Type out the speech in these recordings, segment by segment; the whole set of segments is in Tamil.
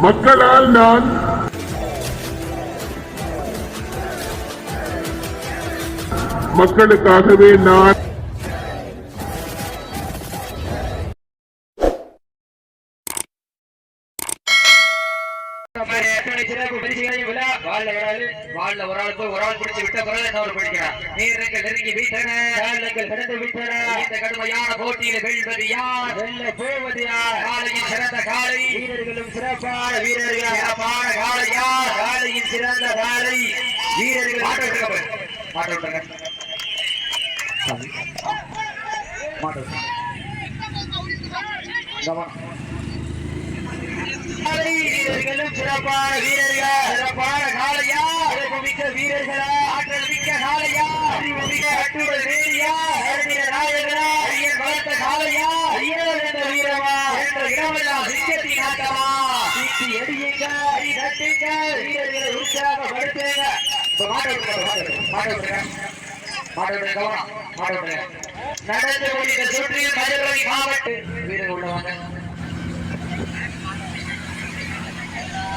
மக்களால் நான் மக்களுக்காகவே நான் பரிசுகளை விழா ஆளு வாழ்ல ஒரு ஆள் போய் ஒரு ஆள் பிடிச்சு விட்ட குரலை தவறு படிக்கிறார்? நேரங்கள் நெருங்கி விட்டன காலங்கள் கடந்து விட்டன இந்த கடுமையான போட்டியில வெல்வது யார்? வெல்ல போவது யார்? காலையின் சிறந்த காலை. வீரர்களும் சிறப்பான வீரர்கள். சிறப்பான காலை யார்? காலையின் சிறந்த காலை. வீரர்கள் மாட்ட விட்டுருங்க மாட்ட விட்டுருங்க மாட்ட விட்டுருங்க கவனம் காலை வீரர்களும் சிறப்பான வீரர்கள். சிறப்பான காலையா சிறப்பு மிக்க வீரர்களா. ஆற்றல் மிக்க காலையா அறிவு மிக்க கட்டுடல் வேலியா அறிஞர நாயகனா. ஐயன் பலத்த காலையா ஐயர் என்ற வீரமா. என்ற இடமெல்லாம் சிங்கத்தின் ஆட்டமா. சீட்டி எடியுங்க அடி தட்டுங்க. வீரர்களை உற்சாகப்படுத்துங்க இப்ப நடந்து கொண்டிருந்த சுற்றில் மதுரை மாவட்ட வீரர்கள் உள்ளவாங்க.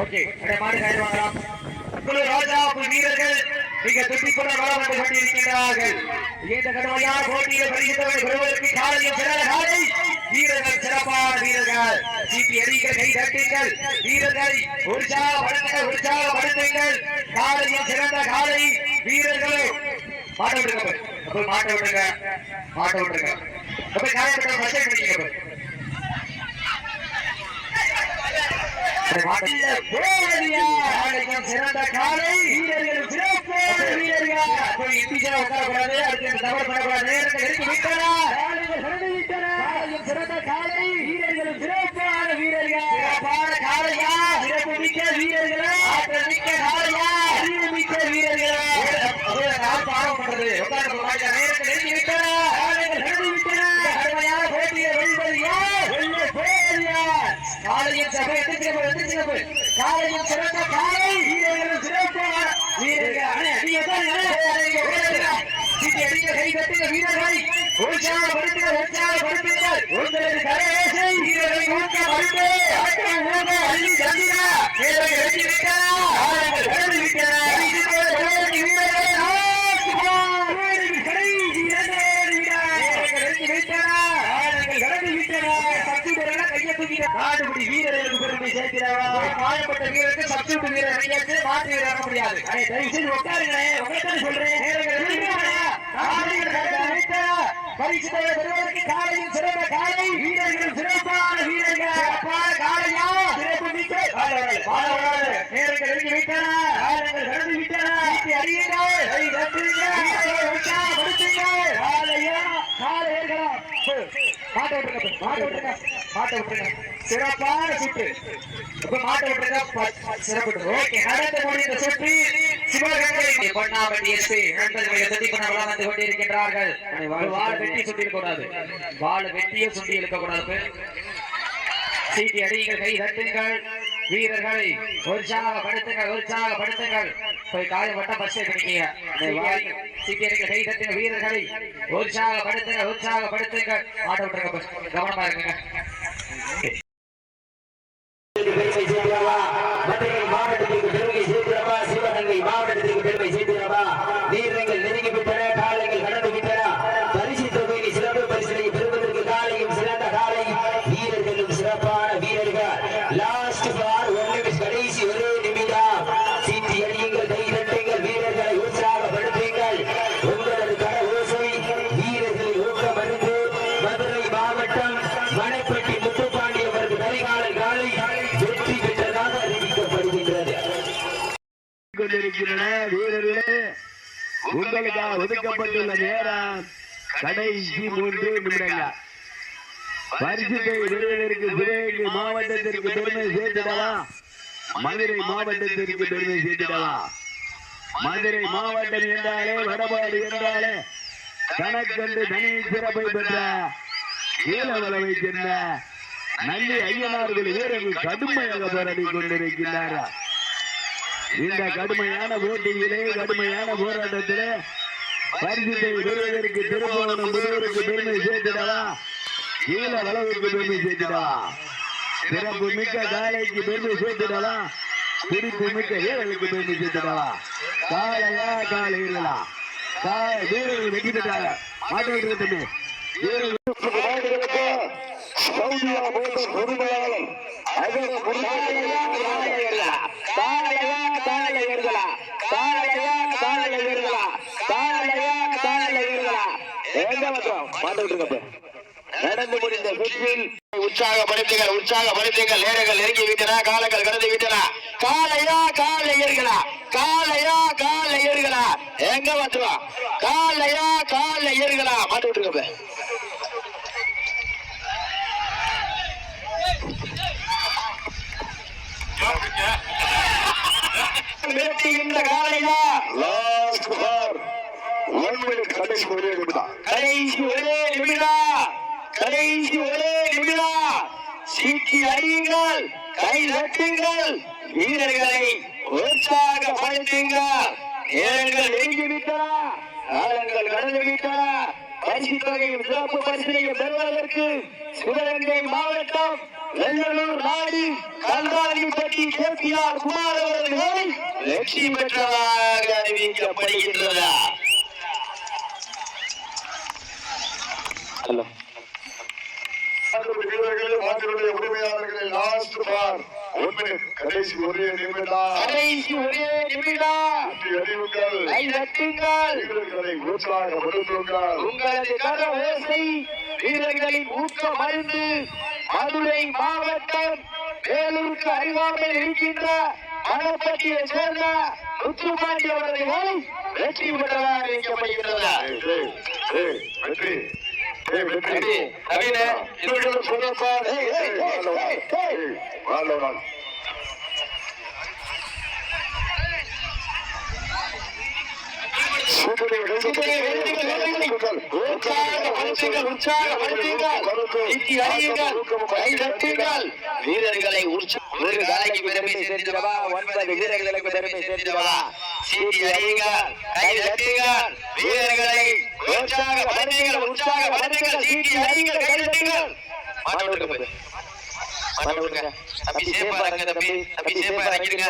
ஓகே இந்த மாடு காய் வாங்கலாம். குழு ராஜாப்பு வீரர்கள் மிக துடிப்புட வளம் வந்து கொண்டிருக்கிறார்கள் இந்த கடுமையான போட்டியில் பரிசுத்தவரை பெறுவதற்கு காலையில் சிறந்த காலை. வீரர்கள் சிறப்பான வீரர்கள். சீட்டி எறிகள் கை தட்டுங்கள். வீரர்களை உற்சாகப்படுத்துங்கள் உற்சாகப்படுத்துங்கள் காலையில் சிறந்த காலை. வீரர்களே மாட்ட விடுங்க மாட்ட விடுங்க மாட்ட விடுங்க. அப்ப காயப்பட்ட மசை பிடிங்க போய். சிறந்த காலை வீரர்கள் சிறப்பான வீரர்கள் போய் இந்தியா உட்காரக்கூடாது தவறு பண்ணக்கூடாது நேரத்தை சிறந்த காலை வீரர்களும் சிறப்பான வீரர்கள். சிறப்பான காலையா சிறப்பு மிக்க வீரர்களா ஆற்றல் மிக்க காலையா அறிவு மிக்க வீரர்களா பண்றது நேரத்தை போட்டியை யார் காலையின் சபை காலையின் சிறந்த காலை வீரர்களும் சிறப்பான வீரர்கள் உட்காருங்க சீட்டி அடிக்க கை உங்களது கரவேசை வீரர்களை ஊக்கப்படுத்து ஆட்டம் ஊக அள்ளி சந்திரா வீரர்கள் வெற்றி விட்டா ஆரங்கள் கடந்து விட்டன வீரர்கள் நாடுபடி வீரர்களுக்கு பெருமை காயப்பட்ட வீரருக்கு வீரர் முடியாது. தயவு செய்து உட்காருங்களேன் உங்கள்கிட்ட சொல்றேன் நேரங்கள் விடுங்க. காலையில் கடந்து விட்டன. பரிசு தொகை பெறுவதற்கு காலையில் சிறந்த காலை. வீரர்கள் சிறப்பான வீரர்கள். சிறப்பான காலையா? சிறப்பு மிக்க. நேரங்கள் நெருங்கி விட்டன. காலங்கள் கடந்து விட்டன. வீட்டை அறியுங்கள் கை தட்டுங்கள் வீரர்களை உற்சாகப்படுத்துங்கள் காலையா காலையர்களா மாட்ட விட்டுருங்க மாட்ட விட்டுருங்க மாட்ட விட்டுருங்க. சிறப்பான சுற்று. இப்ப மாட்ட விட்டுருங்க சிறப்பு. ஓகே நடந்து முடிந்த சுற்றி சிவகங்கை பொன்னாவட்டி எஸ்பி கொண்டிருக்கின்றார்கள். வெட்டி சுட்டி இருக்கக்கூடாது. வாள் வெட்டியே சுண்டி இருக்கக்கூடாது சீட்டி அடியுங்கள் கை தட்டுங்கள். வீரர்களை உற்சாகப்படுத்துங்கள் உற்சாகப்படுத்துங்கள். போய் காயப்பட்ட பஸ்ஸை பிடிக்கீங்க. சீட்டி அடிக்க கை தட்டுங்க வீரர்களை உற்சாகப்படுத்துங்க உற்சாகப்படுத்துங்கள் ஆட்ட விட்டுருங்க கவனமா இருக்குங்க மாவட்டம் மணப்பட்டி முத்துப்பாண்டி அவரது கரிகாலை காலை வெற்றி பெற்றதாக அறிவிக்கப்படுகின்றது. வீரர்களே உங்களுக்காக ஒதுக்கப்பட்டுள்ள நேரம் கடைசி மூன்று நிமிடங்கள். பரிசுத்தை பெறுவதற்கு சிவகங்கை மாவட்டத்திற்கு பெருமை சேர்த்திடவா? மதுரை மாவட்டத்திற்கு பெருமை சேர்த்திடவா? மதுரை மாவட்டம் என்றாலே வடபாடு என்றாலே தனக்கென்று தனி சிறப்பை பெற்ற ஈழவளவை சேர்ந்த நல்லி ஐயனார்கள் வீரர்கள் கடுமையாக போராடி கொண்டிருக்கின்றார்கள் இந்த கடுமையான போட்டியிலே கடுமையான போராட்டத்திலே பரிசுத்தை பெறுவதற்கு திருப்பவனம் முருகருக்கு பெருமை சேர்த்திடவா? ஈழ வளவுக்கு பெருமை சேர்த்திடவா? சிறப்பு மிக்க காலைக்கு பெருமை சேர்த்திடவா? துடிப்பு மிக்க வீரர்களுக்கு பெருமை சேர்த்திடவா? காலையா காலையிலா காலை வீரர்கள் வெற்றி பெற்றாங்க மாட்டு தம்பி வீரர்கள் சவுதியா மோட்டர் காலையா காலையா எங்க மாட்டு நடந்து முடிந்த சுற்றில் உற்சாகப்படுத்துங்கள் உற்சாகப்படுத்துங்கள் நேரங்கள் நெருங்கி விட்டன காலங்கள் கடந்து விட்டன காலையா காலையர்களா காலையா காலையர்களா எங்க வந்துருவா காலையா காலையர்களா மாட்டு விட்டுருங்க கடைசி ஒரே நிமிடம். கடைசி ஒரே நிமிடம். கடைசி ஒரே நிமிடம். சீட்டி அறியுங்கள் கை தட்டுங்கள் வீரர்களை உற்சாகப்படுத்துங்கள். நேரங்கள் நெருங்கி விட்டன காலங்கள் கடந்து விட்டன பரிசு தொகையும் சிறப்பு பரிசனையும் பெறுவதற்கு சிவகங்கை மாவட்டம் வெள்ளலூர் நாடு கல்வாரிப்பட்டி கேபிஆர் குமார் அவர்கள் வெற்றி பெற்றதாக அறிவிக்கப்படுகின்றன. கடைசி ஒரே நிமிடம். கடைசி ஒரே நிமிடம். அறிவுங்கள் கை தட்டுங்கள். வீரர்களை உற்சாகப்படுத்துங்கள் உங்களது கர ஓசை வீரர்களின் ஊக்க மருந்து மதுரை மாவட்டம் வேலூருக்கு அருகாமையில் இருக்கின்ற மணப்பட்டியை சேர்ந்த முத்துப்பாண்டி அவர்களை வெற்றி பெற்றதாக ஏய், வெற்றி. நவீன, இன்னொரு தட்டுங்கள். வீரர்களை ஒரு காலைக்கு பெருமை சேர்த்திடவா? ஒன்பது வீரர்களுக்கு பெருமை சேர்த்திடவா? சீட்டி அடியுங்கள் கை தட்டுங்கள். வீரர்களை உற்சாகப்படுத்துங்கள் உற்சாகப்படுத்துங்கள் சீட்டி அடியுங்கள் கை தட்டுங்கள். மாட்ட மாட்ட விட்டுருங்க தம்பி சேஃபா இருங்க தம்பி. தம்பி. சேஃபா இறங்கிடுங்க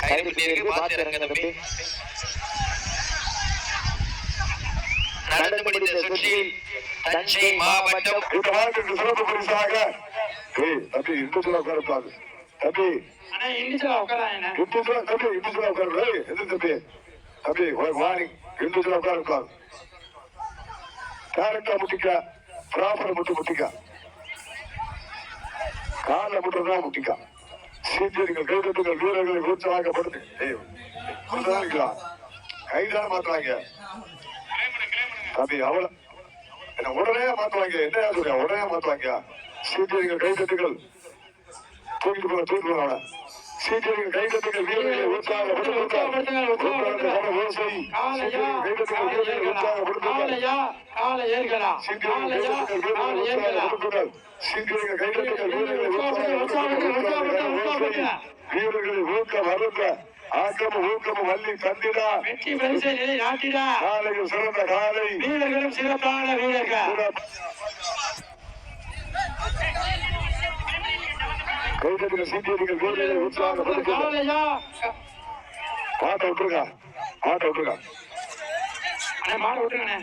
கைது பேருக்கு பார்த்து இறங்க தம்பி. நடந்து முடிந்த சுற்றில் தஞ்சை மாவட்டம் இந்த வாழ்க்கைக்கு சிறப்பு பரிசாக ஏய், தம்பி இந்துசுல உட்காரக்கூடாது. தம்பி. இந்துசுல தம்பி இந்துசுல உட்காரு ஏய், எது தம்பி? தம்பி வார்னிங் இந்துசுல உட்காரக்கூடாது. டேரக்டா முட்டிக்க ப்ராப்பர் முட்டு முட்டிக்க. கால முட்டுறதா முட்டிக்கா. சீட்டியர்கள் கைதட்டுங்கள் வீரர்களை உற்சாகப்படுத்து ஏய், கைதான் மாத்துறாங்க தம்பி அவள என்ன உடனே மாத்துவாங்க என்ன சொல்ற உடனே மாத்துவாங்க சீட்டியர்கள் கைதட்டுகள் தூக்கிட்டு போல தூக்கிட்டு போல சீட்டியர்கள் கைதட்டுகள் வீரர்களை உற்சாகப்படுத்துங்கள் உற்சாகப்படுத்துங்கள் ஓசை சீட்டியர்கள் கைதட்டுகள் வீரர்களை உற்சாகப்படுத்துங்கள் சீட்டியர்கள் கைதட்டுகள் வீரர்களை உற்சாகப்படுத்துங்கள் சீட்டியர்கள் கைதட்டுகள் வீரர்களை உற்சாகப்படுத்துங்கள் வீரர்களை ஊக்க வருந்த ஆக்கமும் ஊக்கமும் வள்ளி தந்திடா. வெற்றி பரிசை நிலை நாட்டிடா. காலையில் சிறந்த காலை. வீரர்களும் சிறப்பான வீரர்கள். கைதட்டுகள் சீட்டியர்கள் வீரர்களை உற்சாகப்படுத்துங்கள் காலையா பாட்டை விட்டுருங்க பாட்டை விட்டுருங்க மாட விட்டுருங்கண்ணே